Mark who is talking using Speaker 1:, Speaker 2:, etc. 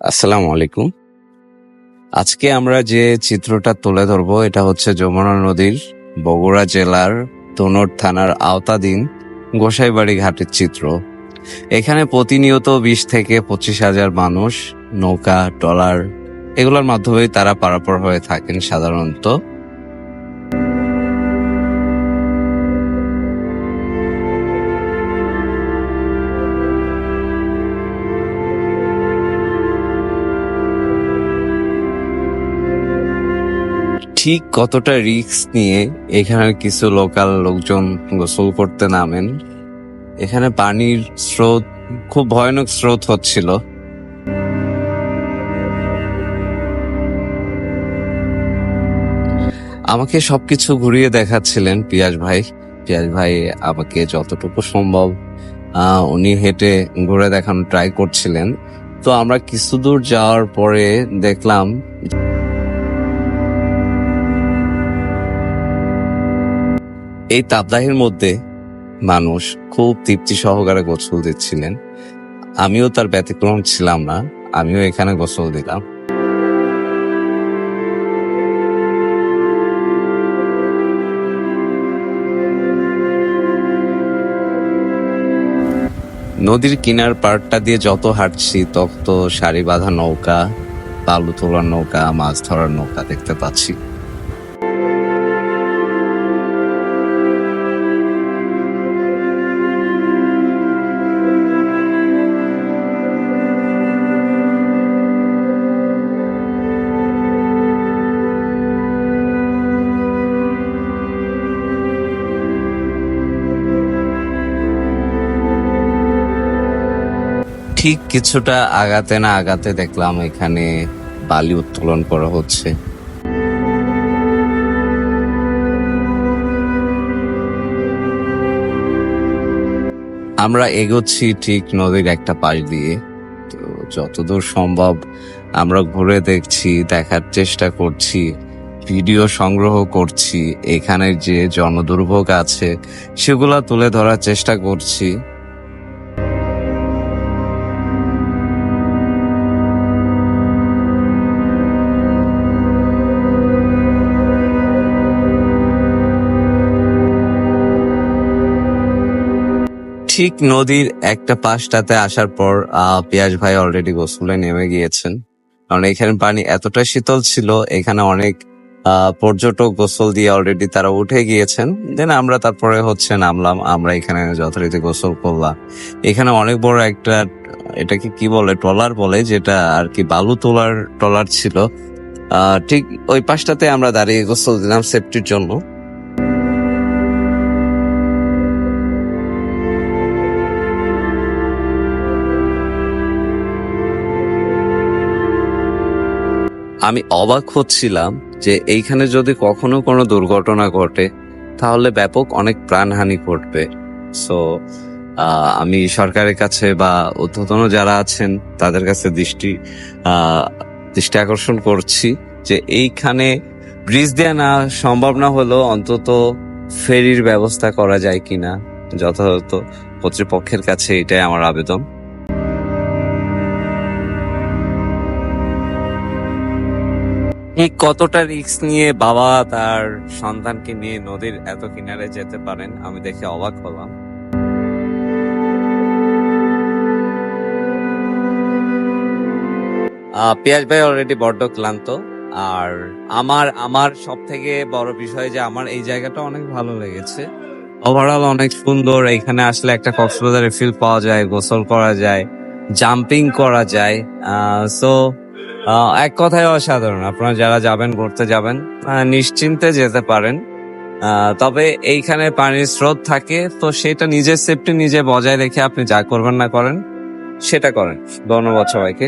Speaker 1: আসসালামু আলাইকুম। আজকে আমরা যে চিত্রটা তুলে ধরবো, এটা হচ্ছে যমুনা নদীর বগুড়া জেলার তনোর থানার আওতাধীন গোসাইবাড়ি ঘাটের চিত্র। এখানে প্রতিনিয়ত বিশ থেকে পঁচিশ হাজার মানুষ নৌকা, ট্রলার এগুলোর মাধ্যমেই তারা পারাপার হয়ে থাকেন সাধারণত। ঠিক কতটা রিস্ক নিয়ে এখানে কিছু লোকাল লোকজন গোসল করতে নামেন? এখানে পানির স্রোত, খুব ভয়ানক স্রোত হচ্ছিল। আমাকে সবকিছু ঘুরিয়ে দেখাচ্ছিলেন পিয়াস ভাই। পিয়াজ ভাই আমাকে যতটুকু সম্ভব উনি হেঁটে ঘুরে দেখানোর ট্রাই করছিলেন। তো আমরা কিছু দূর যাওয়ার পরে দেখলাম এই তাপদাহের মধ্যে মানুষ খুব তৃপ্তি সহকারে গোসল দিচ্ছিলেন। আমিও তার ব্যতিক্রম ছিলাম না, আমিও এখানে গোসল দিলাম। নদীর কিনার পাড়টা দিয়ে যত হাঁটছি, তত সারি বাঁধা নৌকা, বালু তোলার নৌকা, মাছ ধরার নৌকা দেখতে পাচ্ছি। ঠিক কিছুটা আগাতে না আগাতে দেখলাম এখানে বালি উত্তোলন করা হচ্ছে। আমরা এগোচ্ছি ঠিক নদীর একটা পাশ দিয়ে। তো যতদূর সম্ভব আমরা ঘুরে দেখছি, দেখার চেষ্টা করছি, ভিডিও সংগ্রহ করছি এখানে যে জনদুর্ভোগ আছে সেগুলা তুলে ধরার চেষ্টা করছি। ঠিক নদীর একটা পাশটাতে আসার পর পিয়াস ভাই অলরেডি গোসলে নেমে গিয়েছেন। কারণ এখানে পানি এতটা শীতল ছিল, এখানে অনেক পর্যটক গোসল দিয়ে অলরেডি তারা উঠে গিয়েছেন। দেন আমরা তারপরে হচ্ছে নামলাম, আমরা এখানে যথারীতি গোসল করলাম। এখানে অনেক বড় একটা, এটাকে কি বলে, ট্রলার বলে, যেটা আর কি বালু তোলার ট্রলার ছিল। ঠিক ওই পাশটাতে আমরা দাঁড়িয়ে গোসল দিলাম সেফটির জন্য। আমি অবাক হচ্ছিলাম যে এইখানে যদি কখনো কোনো দুর্ঘটনা ঘটে, তাহলে ব্যাপক অনেক প্রাণহানি ঘটবে। সো আমি সরকারের কাছে বা ঊর্ধ্বতন যারা আছেন, তাদের কাছে দৃষ্টি দৃষ্টি আকর্ষণ করছি যে এইখানে ব্রিজ দেওয়া না সম্ভব না হলেও অন্তত ফেরির ব্যবস্থা করা যায় কিনা, যথাযথ কর্তৃপক্ষের কাছে এটাই আমার আবেদন। এই কতটা রিস্ক নিয়ে বাবা তার সন্তানকে নিয়ে নদীর এত কিনারে যেতে পারেন? আমি দেখে অবাক হলাম। পিয়াস ভাই অলরেডি বড্ড ক্লান্ত। আর আমার আমার সব থেকে বড় বিষয় যে আমার এই জায়গাটা অনেক ভালো লেগেছে। ওভারঅল অনেক সুন্দর। এখানে আসলে একটা কক্সবাজারের ফিল পাওয়া যায়, গোসল করা যায় জাম্পিং করা যায়। সো এক কথায় অসাধারণ। আপনারা যারা যাবেন, ঘুরতে যাবেন নিশ্চিন্তে যেতে পারেন। তবে এইখানে পানির স্রোত থাকে, তো সেটা নিজের সেফটি নিজে বজায় রেখে আপনি যা করবেন না করেন, সেটা করেন। ধন্যবাদ সবাইকে।